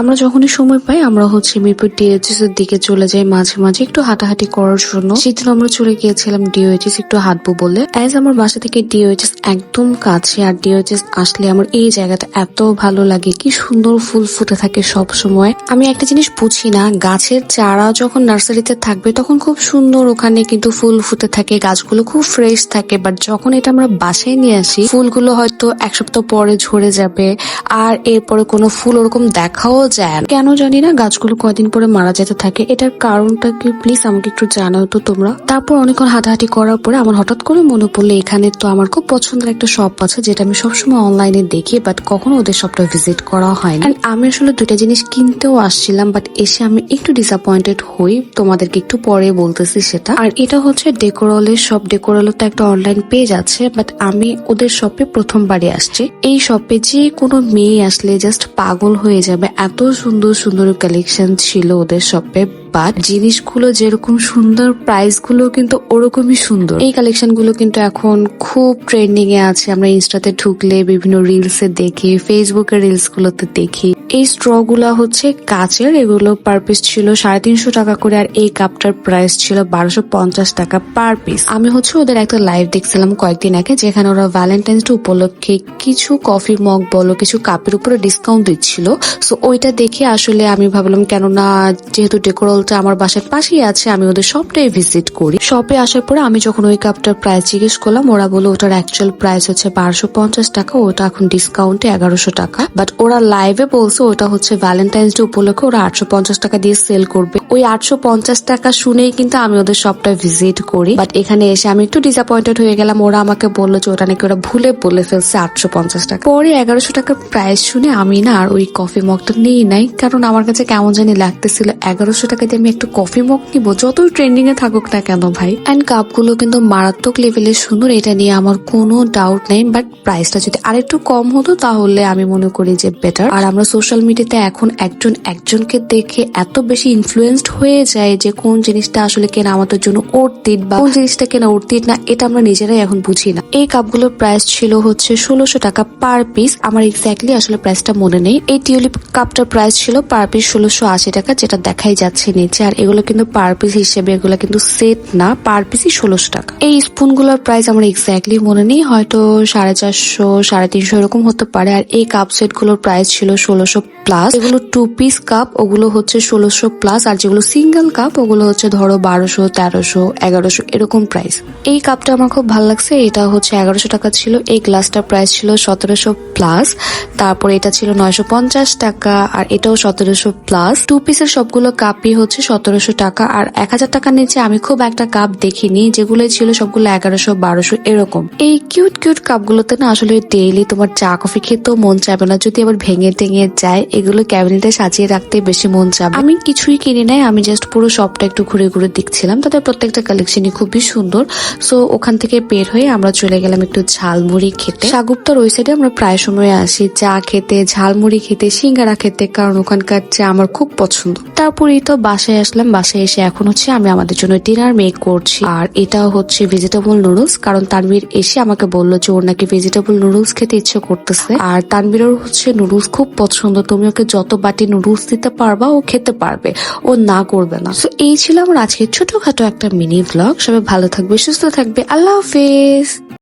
আমরা যখনই সময় পাই, আমরা হচ্ছে মিরপুর ডিএইচএস এর দিকে চলে যাই মাঝে মাঝে। একটু হাঁটাহাঁটি করার জন্য। সেদিন আমরা চলে গিয়েছিলাম ডিওএইচএস একটু হাঁটবো বলে। অ্যাজ আমার বাসা থেকে ডিওএইচএস একদম কাছে, আর ডিওএইচএস আসলে আমার এই জায়গাটা এত ভালো লাগে। কি সুন্দর ফুল ফুটে থাকে সব সময়। আমি একটা জিনিস বুঝি না, গাছের চারা যখন নার্সারিতে থাকবে, তখন খুব সুন্দর ওখানে কিন্তু ফুল ফুটে থাকে, গাছগুলো খুব ফ্রেশ থাকে। বাট যখন এটা আমরা বাসায় নিয়ে আসি, ফুলগুলো হয়তো এক সপ্তাহ পরে ঝরে যাবে, আর এরপরে কোনো ফুল ওরকম দেখাও না কেন জানি না গাছগুলো কয়দিন পরে মারা যেতে থাকে। এটার কারণটা কি? প্লিজ আমাকে একটু জানাও তো তোমরা। তারপর অনেকক্ষণ হাঁটাহাঁটি করার পরে আমার হঠাৎ করে মনে পড়ল, এখানে তো আমার খুব পছন্দের একটা শপ আছে, যেটা আমি সবসময় অনলাইনে দেখি বাট কখনো ওদের শপটা ভিজিট করা হয় না আমি আসলে দুইটা জিনিস কিনতেও আসছিলাম বাট এসে আমি একটু ডিসঅ্যাপয়েন্টেড হই। তোমাদেরকে একটু পরে বলতেছি সেটা। আর এটা হচ্ছে ডেকোরলের শপ ডেকোরলের তো একটা অনলাইন পেজ আছে বাট আমি ওদের শপে প্রথমবারই আসছি। এই শপে যে কোনো মেয়ে আসলে জাস্ট পাগল হয়ে যাবে, এত সুন্দর সুন্দর কালেকশন ছিল ওদের শপে বাট জিনিসগুলো যেরকম সুন্দর প্রাইসগুলো কিন্তু ওরকমই সুন্দর। এই কালেকশনগুলো কিন্তু এখন খুব ট্রেন্ডিং এ আছে। আমরা ইনস্টাতে ঢুকলে বিভিন্ন রিলস এ দেখি ফেসবুকের রিলস গুলোতে দেখি। এই স্ট্রগুলা হচ্ছে কাচের, এগুলো পার পিস ছিল সাড়ে তিনশো টাকা করে আর এই কাপটার প্রাইস ছিল বারোশো পঞ্চাশ টাকা পার পিস আমি হচ্ছে ওদের একটা লাইভ দেখছিলাম কয়েকদিন আগে, যেখানে ওরা ভ্যালেন্টাইন্স ডে উপলক্ষে কিছু কফি মগ বলো, কিছু কাপের উপরে ডিসকাউন্ট দিচ্ছিল। সো ওইটা দেখে আসলে আমি ভাবলাম, কেননা যেহেতু ডেকোরলটা আমার বাসার পাশেই আছে, আমি ওদের সবটাই ভিজিট করি। শপে আসার পরে আমি যখন ওই কাপটার প্রাইস জিজ্ঞেস করলাম, ওরা বলল ওটার অ্যাকচুয়াল প্রাইস হচ্ছে বারোশো পঞ্চাশ টাকা, ওটা এখন ডিসকাউন্টে এগারোশো টাকা। বাট ওরা লাইভে বলছে ওটা হচ্ছে ভ্যালেন্টাইন্স ডে উপলক্ষে ওরা আটশো পঞ্চাশ টাকা দিয়ে সেল করবে। ওই আটশো পঞ্চাশ টাকা শুনেই কিন্তু আমি ওদের সবটা ভিজিট করি। বাট এখানে এসে আমি একটু ডিসঅ্যাপয়েন্টেড হয়ে গেলাম। ওরা আমাকে বলল যে, ওটা নাকি ওরা ভুলে বলে ফেলছে আটশো পঞ্চাশ টাকা। পরে এগারোশো টাকার প্রাইস শুনে আমি না আর ওই কফি মগটা নিই নাই। কারণ আমার কাছে কেমন জানি লাগতেছিল, এগারোশো টাকা দিয়ে আমি একটু কফি মগ নিবো। যতই ট্রেন্ডিং এ থাকুক না কেন ভাই। অ্যান্ড কাপগুলো কিন্তু মারাত্মক লেভেলের সুন্দর। এটা নিয়ে আমার কোনো ডাউট নেই। বাট প্রাইসটা যদি আরেকটু কম হতো, তাহলে আমি মনে করি যে বেটার আর আমরা মিডিয়াতে এখন একজন একজনকে দেখে এত বেশি ইনফ্লুয়েন্সড হয়ে যায় যে কোন জিনিসটা আসলে কেনা আমাদের জন্য অর্থিত বা কোন জিনিসটা কেনা অর্থিত না, এটা আমরা নিজেরাই এখন বুঝি না। এই কাপগুলোর প্রাইস ছিল হচ্ছে ষোলোশো টাকা পার পিস আমার এক্স্যাক্টলি আসলে প্রাইসটা মনে নেই। এই টিউলিপ কাপটার প্রাইস ছিল পার পিস ষোলোশো আশি টাকা, যেটা দেখাই যাচ্ছে নিচে। আর এগুলো কিন্তু পার পিস হিসেবে এগুলো কিন্তু সেট না পার পিসই ষোলোশো টাকা। এই স্পুনগুলোর প্রাইস আমার এক্স্যাক্টলি মনে নেই, হয়তো সাড়ে চারশো, সাড়ে তিনশো এরকম হতে পারে। আর এই কাপ সেটগুলোর প্রাইস ছিল ষোলোশো প্লাস। এগুলো টু পিস কাপ ওগুলো হচ্ছে ষোলোশো প্লাস। আর যেগুলো সিঙ্গেল কাপ ওগুলো হচ্ছে ধরো বারোশো, তেরোশো, এগারোশো, এরকম প্রাইস এই কাপটা আমার খুব ভালো লাগছে। এটা হচ্ছে এগারোশো টাকা ছিল। এই গ্লাসটার প্রাইস ছিল সতেরোশো প্লাস। তারপর এটা ছিল নয়শো পঞ্চাশ টাকা। আর এটাও সতেরোশো প্লাস। টু পিসের সবগুলো কাপই হচ্ছে সতেরোশো টাকা। আর এক হাজার টাকার নিচে আমি খুব একটা কাপ দেখিনি। যেগুলো ছিল সবগুলো এগারোশো, বারোশো, এরকম। এই কিউট কিউট কাপগুলোতে না আসলে ডেইলি তোমার চা কফি খেতেও মন চাইবে না। যদি আবার ভেঙে টেঙে যায় এগুলো ক্যাবিনেটে সাজিয়ে রাখতে বেশি মন চাবে। আমি কিছুই কিনি নাই, আমি জাস্ট পুরো শপটা একটু ঘুরে ঘুরে দেখছিলাম। তাদের প্রত্যেকটা কালেকশনই খুবই সুন্দর। সো ওখান থেকে বের হয়ে আমরা চলে গেলাম একটু ঝালমুড়ি খেতে। সাগুপ্তার ওই সাইডে আমরা প্রায় সময় আসি। চা খেতে, ঝালমুড়ি খেতে, সিঙ্গারা খেতে, কারণ ওখানকার চা আমার খুব পছন্দ। তারপরেই তো বাসায় আসলাম। বাসায় এসে এখন হচ্ছে আমি আমাদের জন্য ডিনার মেক করছি। আর এটা হচ্ছে ভেজিটেবল নুডলস কারণ তানভীর এসে আমাকে বলল যে ওর নাকি ভেজিটেবল নুডলস খেতে ইচ্ছে করতেছে। আর তানভীরের হচ্ছে নুডলস খুব পছন্দ। তুমি ওকে যত বাটি নুডলস দিতে পারবা, ও খেতে পারবে। ও না করবে না। তো এই ছিল আমার আজকে ছোটখাটো একটা মিনি ব্লগ সবাই ভালো থাকবে, সুস্থ থাকবে। আল্লাহ হাফেজ।